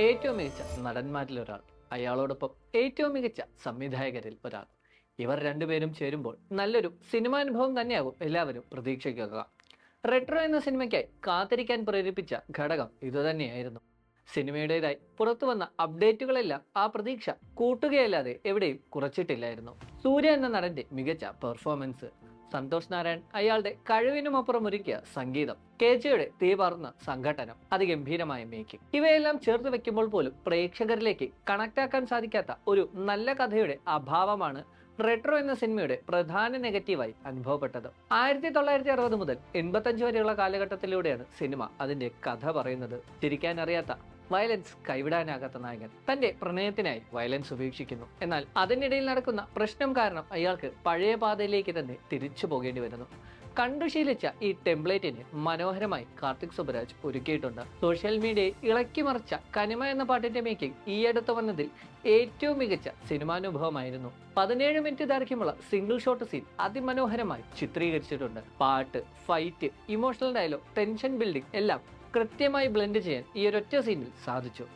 ഏറ്റവും മികച്ച നടന്മാരിൽ ഒരാൾ അയാളോടൊപ്പം ഏറ്റവും മികച്ച സംവിധായകരിൽ ഒരാൾ. ഇവർ രണ്ടുപേരും ചേരുമ്പോൾ നല്ലൊരു സിനിമാനുഭവം തന്നെയാകും എല്ലാവരും പ്രതീക്ഷിക്കുക. റെട്രോ എന്ന സിനിമയ്ക്കായി കാത്തിരിക്കാൻ പ്രേരിപ്പിച്ച ഘടകം ഇതുതന്നെയായിരുന്നു. സിനിമയുടേതായി പുറത്തു വന്ന അപ്ഡേറ്റുകളെല്ലാം ആ പ്രതീക്ഷ കൂട്ടുകയല്ലാതെ എവിടെയും കുറച്ചിട്ടില്ലായിരുന്നു. സൂര്യ എന്ന നടന്റെ മികച്ച പെർഫോമൻസ് സന്തോഷ് നാരായൺ അയാളുടെ കഴിവിനുമപ്പുറം ഒരുക്കിയ സംഗീതം കെ ജിയുടെ തീപാർന്ന സംഘടനം അതിഗംഭീരമായ മേക്കിംഗ് ഇവയെല്ലാം ചേർത്ത് വെക്കുമ്പോൾ പോലും പ്രേക്ഷകരിലേക്ക് കണക്ട് ആക്കാൻ സാധിക്കാത്ത ഒരു നല്ല കഥയുടെ അഭാവമാണ് റെട്രോ എന്ന സിനിമയുടെ പ്രധാന നെഗറ്റീവായി അനുഭവപ്പെട്ടത്. ആയിരത്തി തൊള്ളായിരത്തി അറുപത് മുതൽ എൺപത്തഞ്ച് വരെയുള്ള കാലഘട്ടത്തിലൂടെയാണ് സിനിമ അതിന്റെ കഥ പറയുന്നത്. ചിരിക്കാൻ അറിയാത്ത വയലൻസ് കൈവിടാനാകാത്ത നായകൻ. തന്റെ പ്രണയത്തിനായി വയലൻസ് ഉപേക്ഷിക്കുന്നു. എന്നാൽ അതിനിടയിൽ നടക്കുന്ന പ്രശ്നം കാരണം അയാൾക്ക് പഴയ പാതയിലേക്ക് തന്നെ തിരിച്ചു പോകേണ്ടി വരുന്നു. കണ്ടു ശീലിച്ച ഈ ടെംപ്ലേറ്റിന് മനോഹരമായി കാർത്തിക് സുബരാജ് ഒരുക്കിയിട്ടുണ്ട്. സോഷ്യൽ മീഡിയയെ ഇളക്കിമറിച്ച കനിമ എന്ന പാട്ടിന്റെ മേക്കിംഗ് ഈ അടുത്ത് വന്നതിൽ ഏറ്റവും മികച്ച സിനിമാനുഭവമായിരുന്നു. പതിനേഴ് മിനിറ്റ് ദൈർഘ്യമുള്ള സിംഗിൾ ഷോട്ട് സീൻ അതിമനോഹരമായി ചിത്രീകരിച്ചിട്ടുണ്ട്. പാട്ട് fight emotional dialogue tension building എല്ലാം കൃത്യമായി ബ്ലെൻഡ് ചെയ്യാൻ ഈ ഒരൊറ്റ സീനിൽ സാധിച്ചു.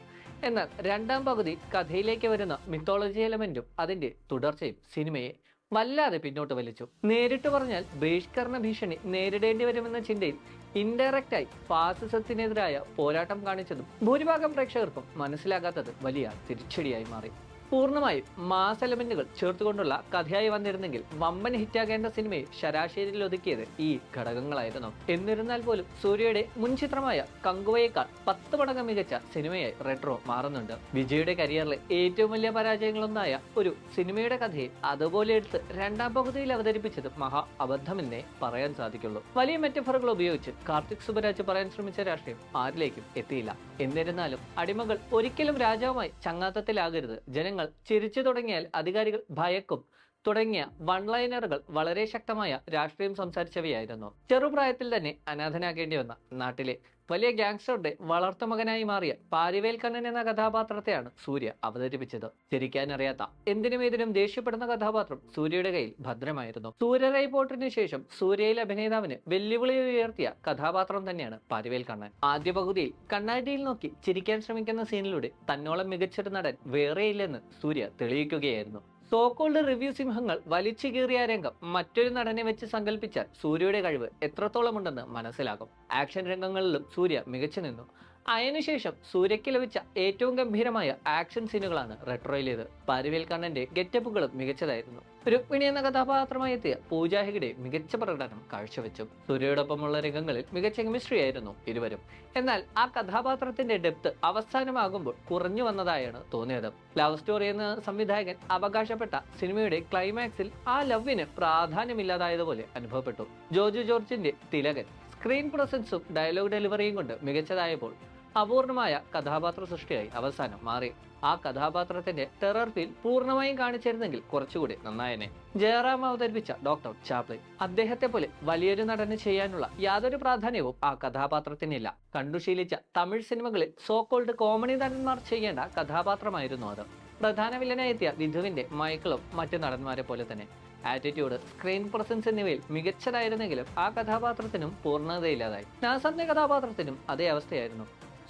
എന്നാൽ രണ്ടാം പകുതി കഥയിലേക്ക് വരുന്ന മിത്തോളജി എലമെന്റും അതിന്റെ തുടർച്ചയും സിനിമയെ വല്ലാതെ പിന്നോട്ട് വലിച്ചു. നേരിട്ട് പറഞ്ഞാൽ ബഹിഷ്കരണ ഭീഷണി നേരിടേണ്ടി വരുമെന്ന ചിന്തയിൽ ഇൻഡയറക്റ്റായി ഫാസിസത്തിനെതിരായ പോരാട്ടം കാണിച്ചതും ഭൂരിഭാഗം പ്രേക്ഷകർക്കും മനസ്സിലാകാത്തത് വലിയ തിരിച്ചടിയായി മാറി. പൂർണമായും മാസ് എലമെന്റുകൾ ചേർത്തുകൊണ്ടുള്ള കഥയായി വന്നിരുന്നെങ്കിൽ വമ്പൻ ഹിറ്റാകേണ്ട സിനിമയെ ശരാശരിയിൽ ഒതുക്കിയത് ഈ ഘടകങ്ങളായിരുന്നു. എന്നിരുന്നാൽ പോലും സൂര്യയുടെ മുൻ ചിത്രമായ കങ്കുവയേക്കാൾ പത്ത് മടങ്ങ് മികച്ച സിനിമയായി റെട്രോ മാറുന്നുണ്ട്. വിജയുടെ കരിയറിലെ ഏറ്റവും വലിയ പരാജയങ്ങളൊന്നായ ഒരു സിനിമയുടെ കഥയെ അതുപോലെ എടുത്ത് രണ്ടാം പകുതിയിൽ അവതരിപ്പിച്ചത് മഹാ അബദ്ധമെന്നേ പറയാൻ സാധിക്കുള്ളൂ. വലിയ മെറ്റഫറുകൾ ഉപയോഗിച്ച് കാർത്തിക് സുബരാജ് പറയാൻ ശ്രമിച്ച രാഷ്ട്രീയം ആരിലേക്കും എത്തിയില്ല. എന്നിരുന്നാലും അടിമകൾ ഒരിക്കലും രാജാവുമായി ചങ്ങാത്തത്തിലാകരുത്. ജനങ്ങൾ ചിരിച്ചു തുടങ്ങിയാൽ അധികാരികൾ ഭയക്കും. തുടങ്ങിയ വൺലൈനറുകൾ വളരെ ശക്തമായ രാഷ്ട്രീയം സംസാരിച്ചവയായിരുന്നു. ചെറുപ്രായത്തിൽ തന്നെ അനാഥനാകേണ്ടി വന്ന നാട്ടിലെ വലിയ ഗ്യാങ്സ്റ്ററുടെ വളർത്തുമകനായി മാറിയ പാരിവേൽ കണ്ണൻ എന്ന കഥാപാത്രത്തെയാണ് സൂര്യ അവതരിപ്പിച്ചത്. ചിരിക്കാനറിയാത്ത എന്തിനും ഏതിനും ദേഷ്യപ്പെടുന്ന കഥാപാത്രം സൂര്യയുടെ കയ്യിൽ ഭദ്രമായിരുന്നു. സൂര്യ റിപ്പോർട്ടിന് ശേഷം സൂര്യയിലെ അഭിനേതാവിന് വെല്ലുവിളി ഉയർത്തിയ കഥാപാത്രം തന്നെയാണ് പാരിവേൽ കണ്ണൻ ആദ്യ പകുതിയിൽ കണ്ണാടിയിൽ നോക്കി ചിരിക്കാൻ ശ്രമിക്കുന്ന സീനിലൂടെ തന്നോളം മികച്ചൊരു നടൻ വേറെയില്ലെന്ന് സൂര്യ തെളിയിക്കുകയായിരുന്നു. സോക്കോൾഡ് റിവ്യൂ സിംഹങ്ങൾ വലിച്ചു കീറിയ രംഗം മറ്റൊരു നടനെ വെച്ച് സങ്കല്പിച്ചാൽ സൂര്യയുടെ കഴിവ് എത്രത്തോളം ഉണ്ടെന്ന് മനസ്സിലാകും. ആക്ഷൻ രംഗങ്ങളിലും സൂര്യ മികച്ചു നിന്നു. അതിനുശേഷം സൂര്യയ്ക്ക് ലഭിച്ച ഏറ്റവും ഗംഭീരമായ ആക്ഷൻ സീനുകളാണ് റെട്രോയിലേത് പരുവേൽ കണ്ണന്റെ ഗെറ്റപ്പുകളും മികച്ചതായിരുന്നു. രുക്മിണി എന്ന കഥാപാത്രമായി എത്തിയ പൂജ ഹെഗ്ഡെ മികച്ച പ്രകടനം കാഴ്ചവെച്ചു. സൂര്യയോടൊപ്പമുള്ള രംഗങ്ങളിൽ മികച്ച കെമിസ്ട്രി ആയിരുന്നു ഇരുവരും. എന്നാൽ ആ കഥാപാത്രത്തിന്റെ ഡെപ്ത് അവസാനമാകുമ്പോൾ കുറഞ്ഞു വന്നതായാണ് തോന്നിയത്. ലവ് സ്റ്റോറി എന്ന സംവിധായകൻ അവകാശപ്പെട്ട സിനിമയുടെ ക്ലൈമാക്സിൽ ആ ലവിന് പ്രാധാന്യമില്ലാതായതുപോലെ അനുഭവപ്പെട്ടു. ജോർജ് ജോർജിന്റെ തിലകൻ സ്ക്രീൻ പ്രസൻസും ഡയലോഗ് ഡെലിവറിയും കൊണ്ട് മികച്ചതായപ്പോൾ അപൂർണമായ കഥാപാത്ര സൃഷ്ടിയായി അവസാനം മാറി. ആ കഥാപാത്രത്തിന്റെ ടെറർ ഫീൽ പൂർണമായും കാണിച്ചിരുന്നെങ്കിൽ കുറച്ചുകൂടി നന്നായനെ. ജയറാം അവതരിപ്പിച്ച ഡോക്ടർ ചാപ്ലിൻ അദ്ദേഹത്തെ പോലെ വലിയൊരു നടന് ചെയ്യാനുള്ള യാതൊരു പ്രാധാന്യവും ആ കഥാപാത്രത്തിനില്ല. കണ്ടുശീലിച്ച തമിഴ് സിനിമകളിൽ സോക്കോൾഡ് കോമഡി നടന്മാർ ചെയ്യേണ്ട കഥാപാത്രമായിരുന്നു അത്. പ്രധാന വില്ലനായി എത്തിയ വിധുവിന്റെ മൈക്കിളും മറ്റു നടന്മാരെ പോലെ തന്നെ. ആറ്റിറ്റ്യൂഡ് സ്ക്രീൻ പ്രസൻസ് എന്നിവയിൽ മികച്ചതായിരുന്നെങ്കിലും ആ കഥാപാത്രത്തിനും പൂർണതയില്ലാതായി. നാസന്റെ കഥാപാത്രത്തിനും അതേ അവസ്ഥയായിരുന്നു.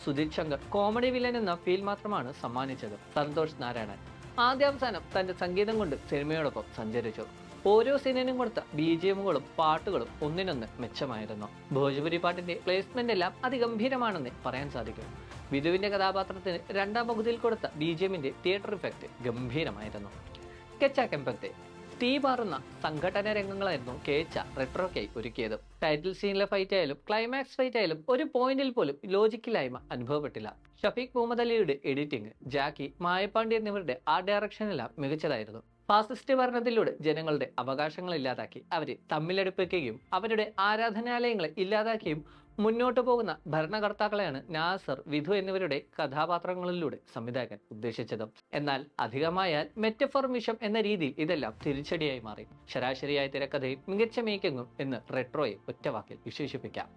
സുജിത് ശങ്കർ കോമഡി വില്ലൻ എന്ന ഫീൽ മാത്രമാണ് സമ്മാനിച്ചത്. സന്തോഷ് നാരായണൻ. ആദ്യാവസാനം തന്റെ സംഗീതം കൊണ്ട് സിനിമയോടൊപ്പം സഞ്ചരിച്ചു. ഓരോ സീനിനും കൊടുത്ത ബി ജി എമ്മുകളും പാട്ടുകളും ഒന്നിനൊന്ന് മെച്ചമായിരുന്നു. ഭോജ്പുരി പാട്ടിന്റെ പ്ലേസ്മെന്റ് എല്ലാം അതിഗംഭീരമാണെന്ന് പറയാൻ സാധിക്കും. വിധുവിന്റെ കഥാപാത്രത്തിന് രണ്ടാം പകുതിയിൽ കൊടുത്ത ബി ജി എമ്മിന്റെ തിയേറ്റർ ഇഫക്റ്റ് ഗംഭീരമായിരുന്നു. കെച്ച കെമ്പത്തെ തീ പാറുന്ന സംഘടന രംഗങ്ങളായിരുന്നു കേച്ച റെട്രോക്കായി ഒരുക്കിയത്. ടൈറ്റിൽ സീനിലെ ഫൈറ്റ് ആയാലും ക്ലൈമാക്സ് ഫൈറ്റ് ആയാലും ഒരു പോയിന്റിൽ പോലും ലോജിക്കില്ലായ്മ അനുഭവപ്പെട്ടില്ല. ഷഫീഖ് മുഹമ്മദ് അലിയുടെ എഡിറ്റിംഗ് ജാക്കി മായപ്പാണ്ടി എന്നിവരുടെ ആ ഡയറക്ഷനെല്ലാം മികച്ചതായിരുന്നു. ഫാസിസ്റ്റ് ഭരണത്തിലൂടെ ജനങ്ങളുടെ അവകാശങ്ങൾ ഇല്ലാതാക്കി അവരെ തമ്മിലടുപ്പിക്കുകയും അവരുടെ ആരാധനാലയങ്ങളെ ഇല്ലാതാക്കിയും മുന്നോട്ട് പോകുന്ന ഭരണകർത്താക്കളെയാണ് നാസർ വിധു എന്നിവരുടെ കഥാപാത്രങ്ങളിലൂടെ സംവിധായകൻ ഉദ്ദേശിച്ചത്. എന്നാൽ അധികമായാൽ മെറ്റഫോർമിഷം എന്ന രീതിയിൽ ഇതെല്ലാം തിരിച്ചടിയായി മാറി. ശരാശരിയായ തിരക്കഥയും മികച്ച മേക്കിങ്ങും എന്ന് റെട്രോയെ ഒറ്റവാക്കിൽ വിശേഷിപ്പിക്കാം.